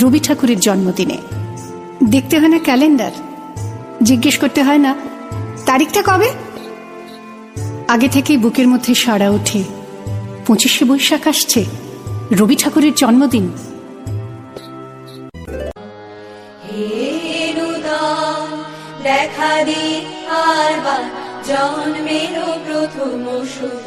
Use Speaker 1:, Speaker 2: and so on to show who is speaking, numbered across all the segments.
Speaker 1: রবি ঠাকুরের জন্মদিনে। দেখতে হয় না ক্যালেন্ডার? জিজ্ঞেস করতে হয় না, তারিখটা কবে? আগে থেকেই বুকের মধ্যে সাড়া ওঠে, পঁচিশে বৈশাখ আসছে, রবি ঠাকুরের জন্মদিন।
Speaker 2: দেখা দি জন্মের প্রথম শুভ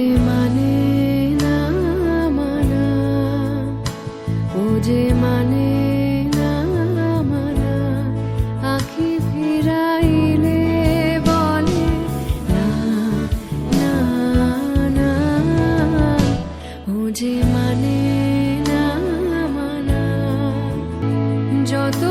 Speaker 3: যে মানে না মানা, আখি ফিরাইলে বলে, না না যে মানে না মানা, যত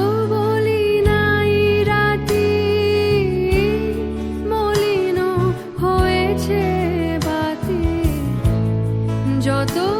Speaker 3: যত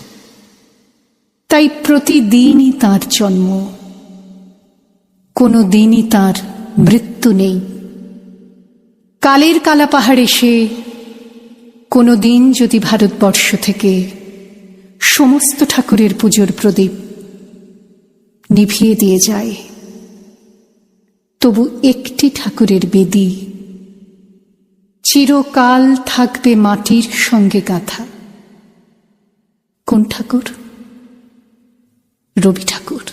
Speaker 1: তাই প্রতিদিনই তার জন্ম। কোনো দিনই তার মৃত্যু নেই। কালের কালা পাহাড় এসে কোনো দিন যদি ভারতবর্ষ থেকে সমস্ত ঠাকুরের পুজোর প্রদীপ নিভিয়ে দিয়ে যায়, তবু একটি ঠাকুরের বেদী চিরকাল থাকবে মাটির সঙ্গে গাথা। কোন ঠাকুর? রবি ঠাকুর।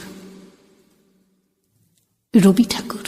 Speaker 1: রবি ঠাকুর।